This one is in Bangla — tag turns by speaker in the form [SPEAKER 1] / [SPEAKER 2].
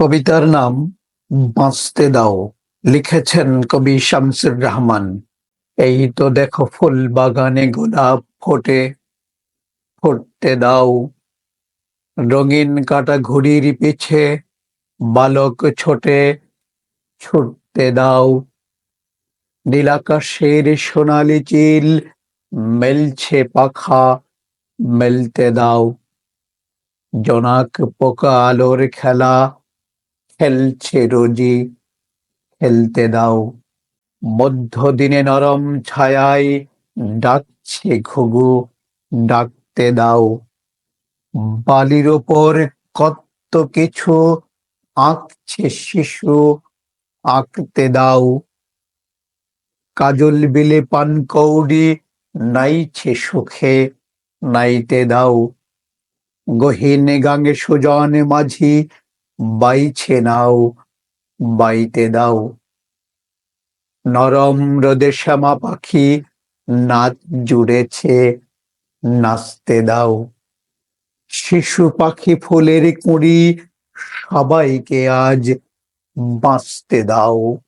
[SPEAKER 1] কবিতার নাম বাঁচতে দাও, লিখেছেন কবি শামসুর রহমান। এই তো দেখো ফুল বাগানে গোলাপ ফোটে, ফুটতে দাও। রঙিন কাটা ঘুড়ির পিছে বালক ছোটে, ছুটতে দাও। নীলাকাশের সোনালি চিল মেলছে পাখা, মেলতে দাও। জোনাক পোকা আলোর খেলা খেলছে রোজি, খেলতে দাও। মধ্যদিনে নরম ছায়ায় ডাকছে ঘুঘু, ডাকতে দাও। বালির ওপর কত কিছু আঁকছে শিশু, আঁকতে দাও। কাজল বিলে পান কৌড়ি নাইছে সুখে, নাইতে দাও। গহীন গাঙে সুজন মাঝি বাইছে নাও, বাইতে দাও। নরম রোদে শ্যামা পাখি, নাচ জুড়েছে, নাচতে দাও। শিশু পাখি ফুলের কুঁড়ি, সবাইকে আজ বাঁচতে দাও।